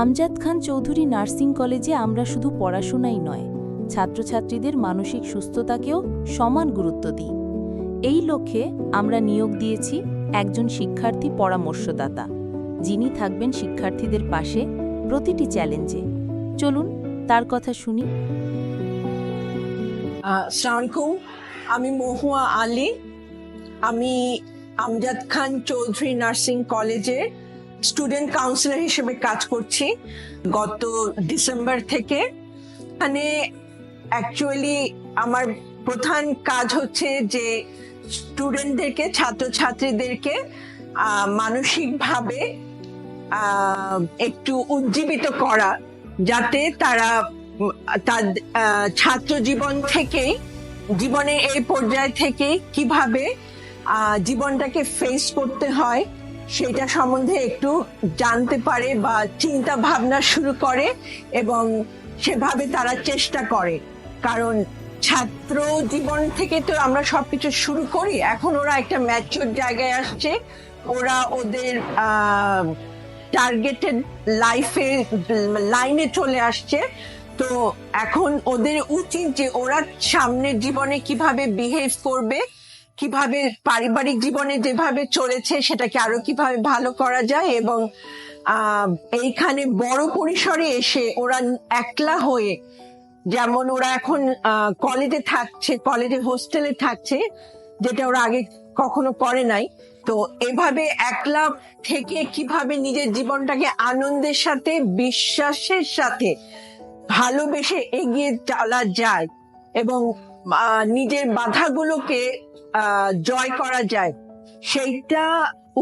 Amjad Khan Chowdhury nursing কলেজে আমরা শুধু পড়াশোনাই নয়, ছাত্রছাত্রীদের মানসিক সুস্থতাকেও সমান গুরুত্ব দিই। এই লক্ষ্যে আমরা নিয়োগ দিয়েছি একজন শিক্ষার্থী পরামর্শদাতা। যিনি থাকবেন শিক্ষার্থীদের পাশে প্রতিটি চ্যালেঞ্জে। চলুন, তার কথা শুনি। আমি মহুয়া আলী। আমি আমজাদ খান চৌধুরী নার্সিং কলেজে স্টুডেন্ট কাউন্সিলর হিসেবে কাজ করছি। গত ডিসেম্বর থেকে। মানে অ্যাকচুয়ালি আমার প্রধান কাজ হচ্ছে যে স্টুডেন্টদেরকে ছাত্রছাত্রীদেরকে মানসিকভাবে একটু উজ্জীবিত করা, যাতে তারা, তার ছাত্র জীবন থেকেই, জীবনের এই পর্যায় থেকে কীভাবে জীবনটাকে ফেস করতে হয় সেটা সম্বন্ধে একটু জানতে পারে বা চিন্তা ভাবনা শুরু করে এবং সেভাবে তারা চেষ্টা করে। কারণ ছাত্র জীবন থেকে তো আমরা সবকিছু শুরু করি, এখন ওরা একটা ম্যাচিওর জায়গায় আসছে। ওরা ওদের টার্গেটেড লাইফে লাইনে চলে আসছে। তো এখন ওদের উচিত যে ওরা সামনের জীবনে কীভাবে বিহেভ করবে কীভাবে পারিবারিক জীবনে যেভাবে চলেছে সেটাকে আরও কীভাবে ভালো করা যায় এবং এইখানে বড় পরিসরে এসে ওরা একলা হয়ে, যেমন ওরা এখন কলেজে থাকছে কলেজে হোস্টেলে থাকছে, যেটা ওরা আগে কখনো করে নাই। তো এভাবে একলা থেকে কীভাবে নিজের জীবনটাকে আনন্দের সাথে, বিশ্বাসের সাথে ভালোবেসে এগিয়ে চলা যায় এবং নিজের বাধাগুলোকে জয় করা যায়। সেইটা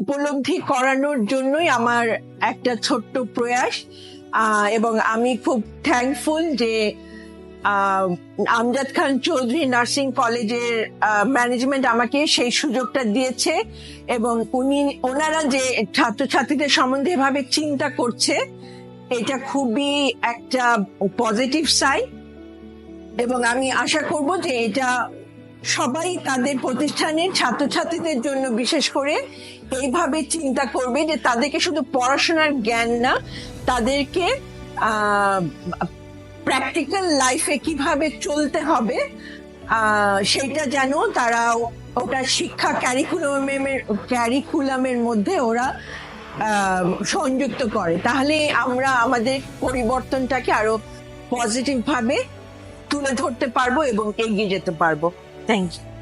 উপলব্ধি করানোর জন্যই আমার একটা ছোট্ট প্রয়াস। এবং আমি খুব থ্যাঙ্কফুল যে আমজাদ খান চৌধুরী নার্সিং কলেজের ম্যানেজমেন্ট আমাকে সেই সুযোগটা দিয়েছে এবং উনি, ওনারা যে ছাত্রছাত্রীদের সম্বন্ধে এভাবে চিন্তা করছে, এটা খুবই একটা পজিটিভ সাইড এবং আমি আশা করব যে এটা সবাই তাদের প্রতিষ্ঠানের ছাত্রছাত্রীদের জন্য বিশেষ করে এইভাবে চিন্তা করবে যে তাদেরকে শুধু পড়াশোনার জ্ঞান না, তাদেরকে প্র্যাকটিক্যাল লাইফে কীভাবে চলতে হবে সেইটা যেন তারা ওটা শিক্ষা ক্যারিকুলামের ক্যারিকুলামের মধ্যে ওরা সংযুক্ত করে। তাহলে আমরা আমাদের পরিবর্তনটাকে আরও পজিটিভ ভাবে তুলে ধরতে পারব এবং এগিয়ে যেতে পারব। Thank you.